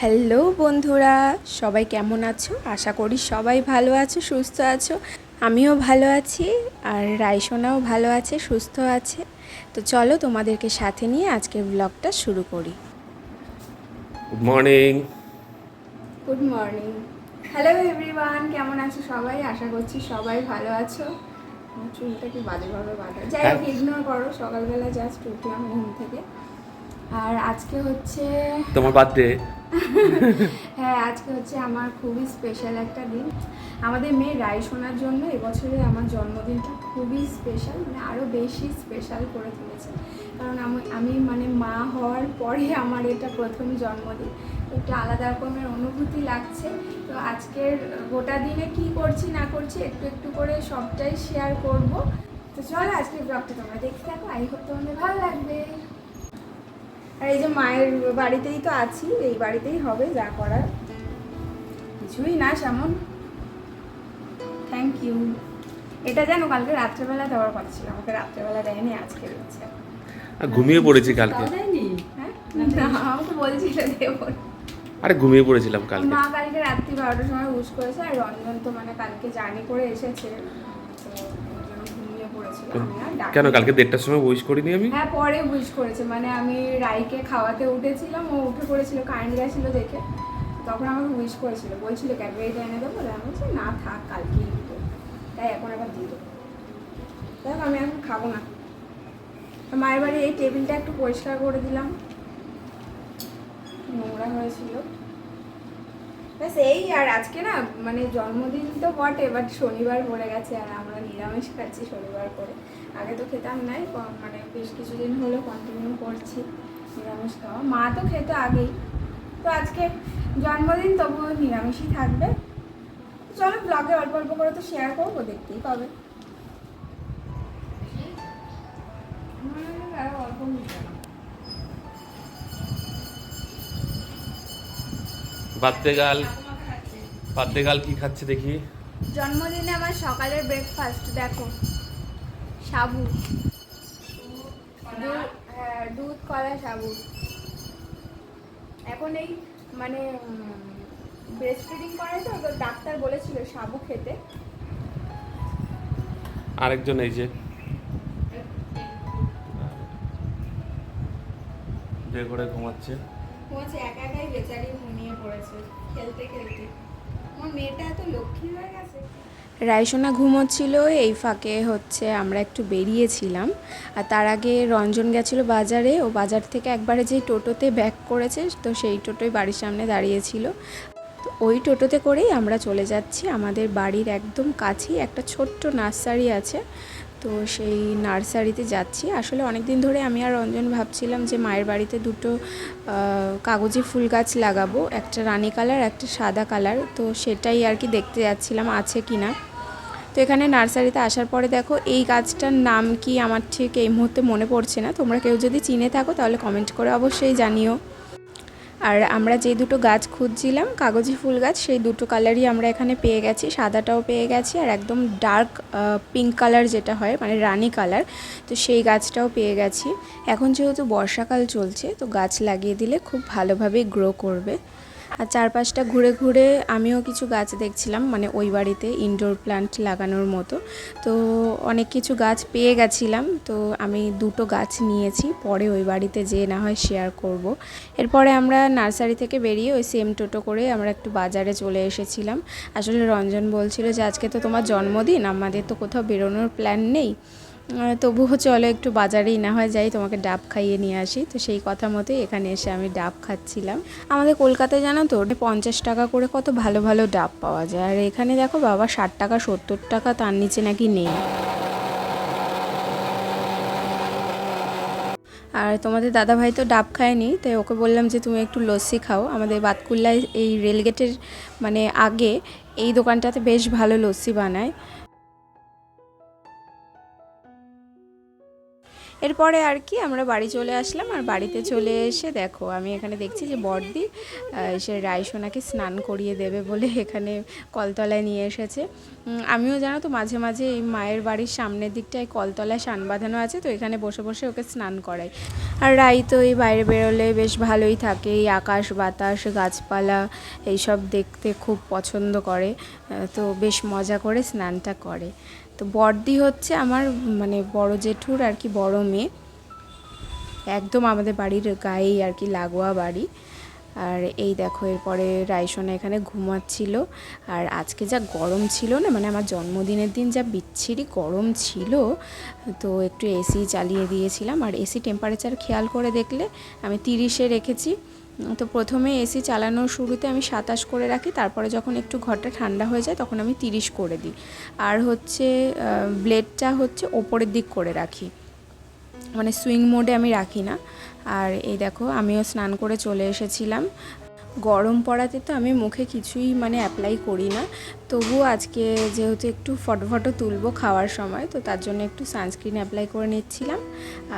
Hello বন্ধুরা সবাই কেমন আছো? আশা করি সবাই ভালো আছো সুস্থ আছো। আমিও ভালো আছি আর রাইসোনাও ভালো আছে সুস্থ আছে। তো চলো তোমাদেরকে সাথে নিয়ে আজকের ব্লগটা শুরু করি। Good morning good morning hello everyone কেমন আছো সবাই? আশা করছি সবাই ভালো আছো। চুলটা কি বাজেভাবে বাঁধা? যাই হোক ইগনোর করো সকালবেলা জাস্ট উঠলাম ঘুম থেকে। আর আজকে হচ্ছে তোমার বার্থডে হ্যাঁ আজকে হচ্ছে আমার খুবই স্পেশাল একটা দিন। আমাদের মেয়ে রায় শোনার জন্য এবছরে আমার জন্মদিনটা খুবই স্পেশাল মানে আরও বেশি স্পেশাল করে তুলেছে। কারণ আমি আমি মানে মা হওয়ার পরে আমার এটা প্রথম জন্মদিন। একটু আলাদা রকমের অনুভূতি লাগছে। তো আজকের গোটা দিনে কি করছি না করছি একটু একটু করে সবটাই শেয়ার করব। তো চলো আজকের ব্লগটা তোমরা দেখতে থাকো। আই হোপ তোমাদের ভালো লাগবে। আর এই যে মায়ের বাড়িতেই তো আছি এই বাড়িতেই হবে যা করার। কিছুই না সেমন। থ্যাংক ইউ এটা জানো কালকে রাত্রেবেলা দেওয়ার কথা ছিল আমাকে রাত্রেবেলা দেয়নি আজকে দিচ্ছে। ঘুমিয়ে পড়েছি কালকে। হ্যাঁ? আরে ঘুমিয়ে পড়েছিলাম কালকে মা কালকে। রাত্রি বারোটার সময় উস করেছে আর রঞ্জন তো মানে কালকে জার্নি করে এসেছে। তো কেন, কালকে দেড়টার সময় উইশ করিনি আমি? হ্যাঁ পরে উইশ করেছে। মানে আমি রাইকে খাওয়াতে উঠেছিলাম, ও উঠে পড়েছিল, কারেন্ট গেছিল দেখে। তখন আমাকে উইশ করেছিল। বলছিল এনে দেবো আমি বলছি, না, থাক, কালকেই দিতে তাই এখন আবার দিয়ে দেবো। আমি এখন খাব না। মায়ের বাড়ি এই টেবিলটা একটু পরিষ্কার করে দিলাম। নোংরা হয়েছিল। ব্যাস, এই আর আজকে না মানে জন্মদিন তো বটে বাট শনিবার পড়ে গেছে আর নিরামিষ খাচ্ছি শনিবার করে। আগে তো খেতাম নাই মানে বেশ কিছুদিন হলো কন্টিনিউ করছি নিরামিষ খাওয়া। মা তো খেতো আগেই। তো আজকে জন্মদিন তবুও নিরামিষই থাকবে। চলো ব্লগে অল্প অল্প করে তো শেয়ার করব দেখতেই পাবে। আমার আরও অল্প। বার্থডে গাল। বার্থডে গাল কি খাচ্ছে দেখি। জন্মদিনে আমার সকালের ব্রেকফাস্ট দেখো। সাবু। হ্যাঁ, দুধ কলা সাবু। এখন এই মানে ব্রেস্ট ফিডিং করায় তো তো ডাক্তার বলেছিল সাবু খেতে। আরেকজন এই যে। যে করে ঘুমাচ্ছে। ঘুমাচ্ছে একা একাই বেচারি ঘুমিয়ে পড়েছে খেলতে খেলতে। আমার মেয়েটা এত লক্ষ্মী হয়ে গেছে। রায়সোনা ঘুমোচ্ছিল, এই ফাঁকে হচ্ছে আমরা একটু বেরিয়েছিলাম। আর তার আগে রঞ্জন গেছিল বাজারে, ও বাজার থেকে একবারে যে টোটোতে ব্যাক করেছে, তো সেই টোটোই বাড়ির সামনে দাঁড়িয়েছিল। তো ওই টোটোতে করেই আমরা চলে যাচ্ছি। আমাদের বাড়ির একদম কাছেই একটা ছোট্ট নার্সারি আছে। তো সেই নার্সারিতে যাচ্ছি। আসলে অনেক দিন ধরে আমি আর রঞ্জন ভাবছিলাম যে মায়ের বাড়িতে দুটো কাগজি ফুল গাছ লাগাবো, একটা রানী কালার, একটা সাদা কালার। তো সেটাই আর কি দেখতে যাচ্ছিলাম আছে কি না। তো এখানে নার্সারিতে আসার পরে দেখো এই গাছটার নাম কি আমার ঠিক এই মুহূর্তে মনে পড়ছে না। তোমরা কেউ যদি চিনে থাকো তাহলে কমেন্ট করে অবশ্যই জানিও। আর আমরা যে দুটো গাছ খুঁজছিলাম, কাগজি ফুল গাছ, সেই দুটো কালারই আমরা এখানে পেয়ে গেছি। সাদাটাও পেয়ে গেছি আর একদম ডার্ক পিঙ্ক কালার যেটা হয় মানে রানি কালার তো সেই গাছটাও পেয়ে গেছি। এখন যেহেতু বর্ষাকাল চলছে, তো গাছ লাগিয়ে দিলে খুব ভালোভাবে গ্রো করবে। আর চারপাশটা ঘুরে ঘুরে আমিও কিছু গাছ দেখছিলাম মানে ওই বাড়িতে ইনডোর প্ল্যান্ট লাগানোর মতো। তো অনেক কিছু গাছ পেয়ে গেছিলাম, তো আমি দুটো গাছ নিয়েছি, পরে ওই বাড়িতে যেয়ে না হয় শেয়ার করব। এরপরে আমরা নার্সারি থেকে বেরিয়ে ওই সেম টোটো করে আমরা একটু বাজারে চলে এসেছিলাম। আসলে রঞ্জন বলছিল যে, আজকে তো তোমার জন্মদিন, আমাদের তো কোথাও বেরোনোর প্ল্যান নেই। তবুও চলো একটু বাজারেই না হয় যাই, তোমাকে ডাব খাইয়ে নিয়ে আসি। তো সেই কথা মতোই এখানে এসে আমি ডাব খাচ্ছিলাম। আমাদের কলকাতায় জানো তো, পঞ্চাশ টাকা করে কত ভালো ভালো ডাব পাওয়া যায়। আর এখানে দেখো বাবা, ষাট টাকা, সত্তর টাকা, তার নিচে নাকি নেই। আর তোমাদের দাদা ভাই তো ডাব খায়নি, তাই ওকে বললাম যে তুমি একটু লস্যি খাও। আমাদের বাতকুল্লায় এই রেলগেটের মানে আগে এই দোকানটাতে বেশ ভালো লস্যি বানায়। এরপরে আর কি আমরা বাড়ি চলে আসলাম আর বাড়িতে চলে এসে দেখো আমি এখানে দেখছি যে আহ, সে রায়সোনাকে স্নান করিয়ে দেবে বলে এখানে কলতলায় নিয়ে এসেছে। আমিও জানো তো মাঝে মাঝে এই মায়ের বাড়ির সামনের দিকটায় কলতলায় সান বাঁধানো আছে তো এখানে বসে বসে ওকে স্নান করাই। আর রাই তো এই বাইরে বেরোলে বেশ ভালোই থাকে এই আকাশ বাতাস গাছপালা এইসব দেখতে খুব পছন্দ করে তো বেশ মজা করে স্নানটা করে। তো বড়দি হচ্ছে আমার মানে বড় জেঠুর আর কি বড় মেয়ে। একদম আমাদের বাড়ির গায়েই আর কি লাগোয়া বাড়ি। আর এই দেখো, এরপরে রাইসোনা এখানে ঘুমাচ্ছিল। আর আজকে যা গরম ছিল না মানে আমার জন্মদিনের দিন যা বিচ্ছিরি গরম ছিল, তো একটু এসি চালিয়ে দিয়েছিলাম। আর এসি টেম্পারেচার খেয়াল করে দেখলে আমি তিরিশে রেখেছি। তো প্রথমে এসি চালানোর শুরুতে আমি সাতাশ করে রাখি, তারপরে যখন একটু ঘরটা ঠান্ডা হয়ে যায় তখন আমি তিরিশ করে দিই। আর হচ্ছে ব্লেডটা হচ্ছে ওপরের দিক করে রাখি। মানে সুইং মোডে আমি রাখি না। আর এই দেখো, আমিও স্নান করে চলে এসেছিলাম। গরম পড়াতে তো আমি মুখে কিছুই মানে অ্যাপ্লাই করি না। তবুও আজকে যেহেতু একটু ফটো ফটো তুলবো খাওয়ার সময়, তো তার জন্য একটু সানস্ক্রিন অ্যাপ্লাই করে নিচ্ছিলাম।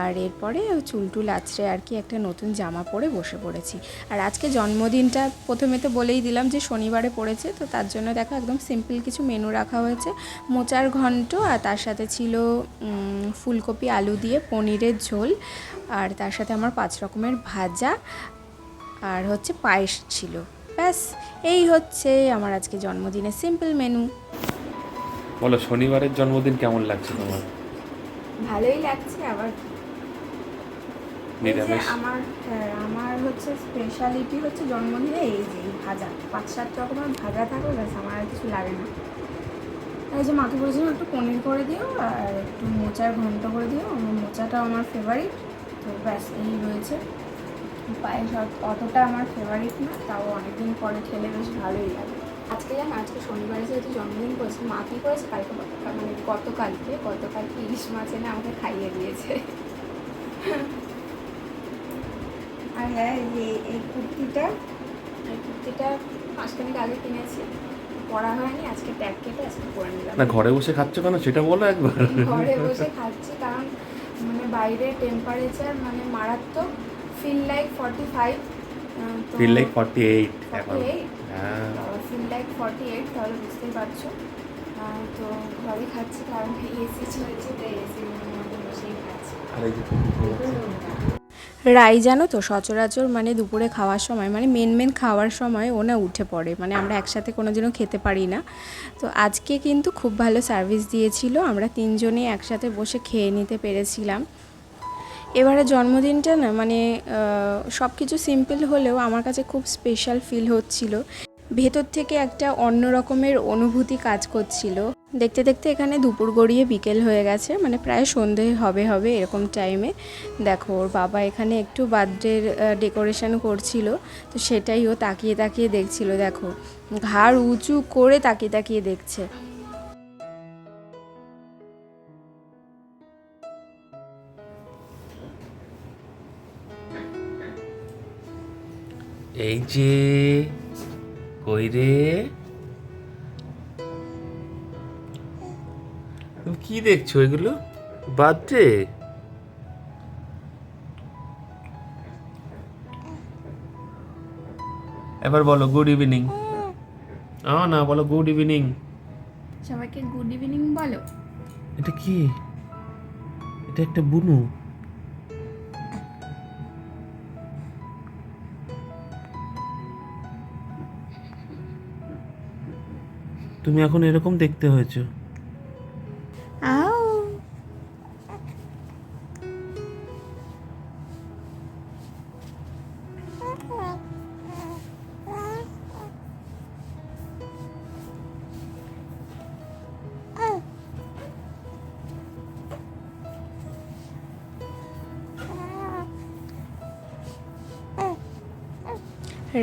আর এরপরে চুল টুল আছড়ে আর কি একটা নতুন জামা পরে বসে পড়েছি। আর আজকে জন্মদিনটা প্রথমে তো বলেই দিলাম যে শনিবারে পড়েছে, তো তার জন্য দেখো একদম সিম্পল কিছু মেনু রাখা হয়েছে। মোচার ঘন্ট আর তার সাথে ছিল ফুলকপি আলু দিয়ে পনিরের ঝোল। আর তার সাথে আমার পাঁচ রকমের ভাজা। আর হচ্ছে পায়েস ছিল। ব্যাস এই হচ্ছে আমার আজকে জন্মদিনের সিম্পল মেনু বলো শনিবারের জন্মদিন কেমন লাগছে তোমার? ভালোই লাগছে আবার। নিরামিষ? আমার হ্যাঁ আমার হচ্ছে স্পেশালিটি হচ্ছে জন্মদিনে এই যে এই ভাজা। পাঁচ সাত রকমের ভাজা থাকবে ব্যাস আমার আর কিছু লাগে না। এই যে মাকে বলেছিলাম একটু পনির করে দিও আর একটু মোচার ঘন্ট করে দিও। আমার মোচাটা আমার ফেভারিট তো ব্যাস এই রয়েছে। পায়েস অতটা আমার ফেভারিট না তাও অনেকদিন পরে খেলে বেশ ভালোই লাগে। আজকে জানো আজকে শনিবারে যেহেতু জন্মদিন করেছে মা কী করেছে কালকে গতকাল মানে গতকালকে গতকালকে ইলিশ মাছ এনে আমাকে খাইয়ে দিয়েছে। আর হ্যাঁ এই যে এই কুর্তিটা? এই কুর্তিটা মাসখানেক আগে কিনেছি পরা হয়নি আজকে ট্যাগ কেটে আজকে পরে নিলাম। না ঘরে বসে খাচ্ছ কেন? সেটা বলো একবার। ঘরে বসে খাচ্ছি কারণ মানে বাইরে টেম্পারেচার মানে মারাত্মক feel like forty five feel like forty eight এখন। হ্যাঁ ফিল লাইক ফর্টি এইট তাহলে বুঝতেই পারছ। তো ঘরে খাচ্ছি কারণ এসি চলছে তো এসির মধ্যে বসেই খাচ্ছি। আর এই যে রাই জানো তো সচরাচর মানে দুপুরে খাওয়ার সময় মানে মেন মেন খাওয়ার সময় ও না উঠে পড়ে মানে আমরা একসাথে কোনো দিনও খেতে পারি না। তো আজকে কিন্তু খুব ভালো সার্ভিস দিয়েছিল আমরা তিনজনেই একসাথে বসে খেয়ে নিতে পেরেছিলাম। এবারে জন্মদিনটা না মানে সব কিছু সিম্পল হলেও আমার কাছে খুব স্পেশাল ফিল হচ্ছিল। ভেতর থেকে একটা অন্য রকমের অনুভূতি কাজ করছিল। দেখতে দেখতে এখানে দুপুর গড়িয়ে বিকেল হয়ে গেছে মানে প্রায় সন্ধে হবে হবে এরকম টাইমে দেখো, ওর বাবা এখানে একটু বার্থডের ডেকোরেশন করছিল, তো সেটাই ও তাকিয়ে তাকিয়ে দেখছিল। দেখো, ঘাড় উঁচু করে তাকিয়ে তাকিয়ে দেখছে। এই যে কই রে? তুমি কি দেখছ এগুলো? বার্থডে এবার বলো গুড ইভিনিং আ না বলো গুড ইভিনিং সবাইকে গুড ইভিনিং বলো। এটা কি? এটা একটা বুনু। তুমি এখন এরকম দেখতে হয়েছো।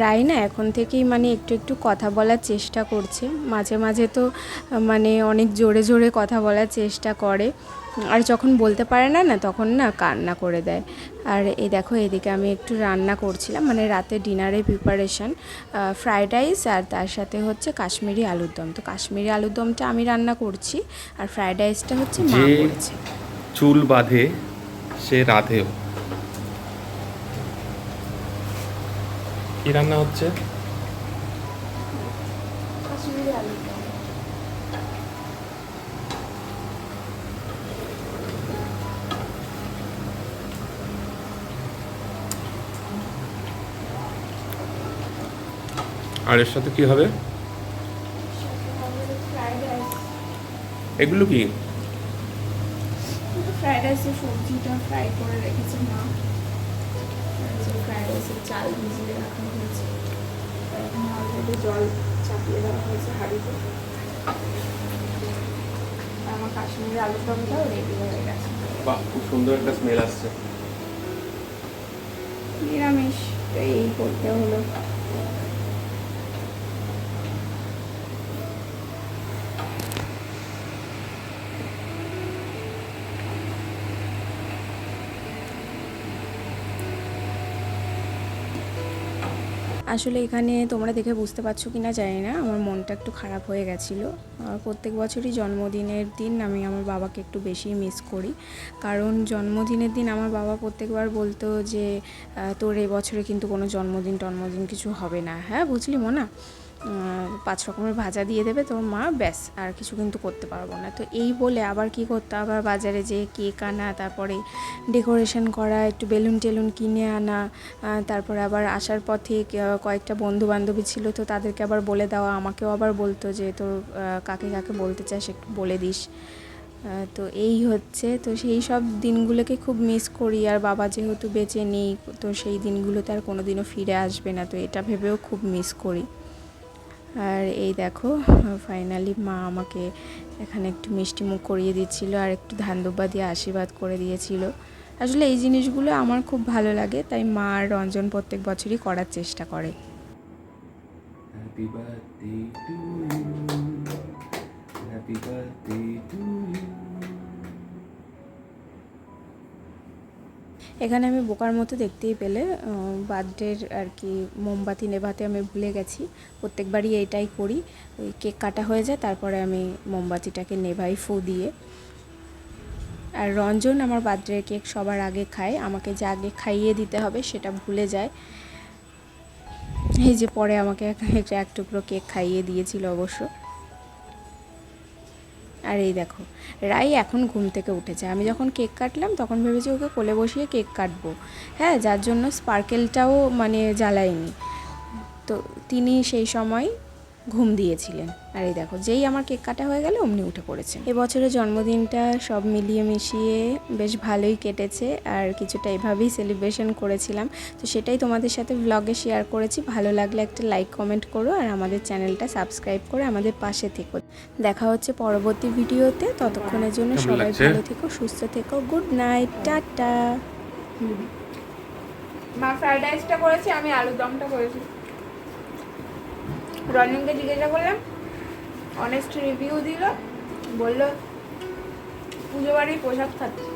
রাইনা এখন থেকেই মানে একটু একটু কথা বলার চেষ্টা করছে। মাঝে মাঝে তো মানে অনেক জোরে জোরে কথা বলার চেষ্টা করে। আর যখন বলতে পারে না না তখন না কান্না করে দেয়। আর এই দেখো এদিকে আমি একটু রান্না করছিলাম মানে রাতে ডিনারের প্রিপারেশন ফ্রায়েড রাইস আর তার সাথে হচ্ছে কাশ্মীরি আলুর দম। তো কাশ্মীরি আলুর দমটা আমি রান্না করছি আর ফ্রায়েড রাইসটা হচ্ছে মা করেছে। চুল বাঁধে সে রাধেও। কি রান্না হচ্ছে? আর এর সাথে কি হবে? এগুলো কি? ফ্রাইড রাইসের সবজিটা ফ্রাই করে রেখেছে মা। রাইসের চাল ভিজিয়ে রাখা হয়েছে। এখানে অলরেডি জল চাপিয়ে দেওয়া হয়েছে হাঁড়িতে। আমার কাশ্মীরি আলুর দমটাও রেডি হয়ে গেছে। বাহ খুব সুন্দর একটা স্মেল আসছে। নিরামিষ তো এই করতে হলো। আসলে এখানে তোমরা দেখে বুঝতে পারছ কি না জানি না, আমার মনটা একটু খারাপ হয়ে গেছিল। প্রত্যেক বছরই জন্মদিনের দিন আমি আমার বাবাকে একটু বেশি মিস করি। কারণ জন্মদিনের দিন আমার বাবা প্রত্যেকবার বলতো যে তোর এই বছরে কিন্তু কোনো জন্মদিন টন্মদিন কিছু হবে না। হ্যাঁ বুঝলি মোনা? পাঁচ রকমের ভাজা দিয়ে দেবে তোর মা, ব্যাস, আর কিছু কিন্তু করতে পারব না। তো এই বলে আবার কি করতে আবার বাজারে যে কেক আনা, তারপরে ডেকোরেশন করা, একটু বেলুন টেলুন কিনে আনা তারপরে আবার আসার পথে কয়েকটা বন্ধু বান্ধবী ছিল তো তাদেরকে আবার বলে দেওয়া, আমাকেও আবার বলতো যে, তোর কাকে কাকে বলতে চাস একটু বলে দিস। তো এই হচ্ছে। তো সেই সব দিনগুলোকে খুব মিস করি, আর বাবা যেহেতু বেঁচে নেই, তো সেই দিনগুলোতে আর কোনো দিনও ফিরে আসবে না। তো এটা ভেবেও খুব মিস করি। আর এই দেখো ফাইনালি মা আমাকে এখানে একটু মিষ্টি মুখ করিয়ে দিচ্ছিল আর একটু ধান দুব্বা দিয়ে আশীর্বাদ করে দিয়েছিল আসলে এই জিনিসগুলো আমার খুব ভালো লাগে, তাই মা আর রঞ্জন প্রত্যেক বছরই করার চেষ্টা করে Happy birthday to you. Happy birthday to you এখানে আমি বোকার মতো দেখতেই পেলে বার্থডের আর কি মোমবাতি নেভাতে আমি ভুলে গেছি। প্রত্যেকবারই এইটাই করি। ওই কেক কাটা হয়ে যায়, তারপরে আমি মোমবাতিটাকে নেভাই ফু দিয়ে। আর রঞ্জন আমার বার্থডে কেক সবার আগে খায়। আমাকে যে আগে খাইয়ে দিতে হবে সেটা ভুলে যায়। এই যে পরে আমাকে এক টুকরো কেক খাইয়ে দিয়েছিল অবশ্য। আর এই দেখো, রাই এখন ঘুম থেকে উঠেছে। আমি যখন কেক কাটলাম, তখন ভেবেছি ওকে কোলে বসিয়ে কেক কাটবো। হ্যাঁ যার জন্য স্পার্কেলটাও মানে জ্বালায়নি। তো তিনি সেই সময় ঘুম দিয়েছিলেন। আর এই দেখো, যেই আমার কেক কাটা হয়ে গেল, অমনি উঠে পড়েছে। এবছরের জন্মদিনটা সব মিলিয়ে মিশিয়ে বেশ ভালোই কেটেছে। আর কিছুটা এভাবেই সেলিব্রেশন করেছিলাম। তো সেটাই তোমাদের সাথে ব্লগে শেয়ার করেছি। ভালো লাগলে একটা লাইক কমেন্ট করো। আর আমাদের চ্যানেলটা সাবস্ক্রাইব করে আমাদের পাশে থেকো। দেখা হচ্ছে পরবর্তী ভিডিওতে। ততক্ষণের জন্য সবাই? ভালো থেকো সুস্থ থেকো। Good night tata. মা ফ্রাইড রাইসটা করেছে আমি আলুর দমটা করেছি। রনিমকে জিজ্ঞাসা করলাম অনেস্ট রিভিউ দিল বলল পুজো বাড়ির পোশাক খাচ্ছে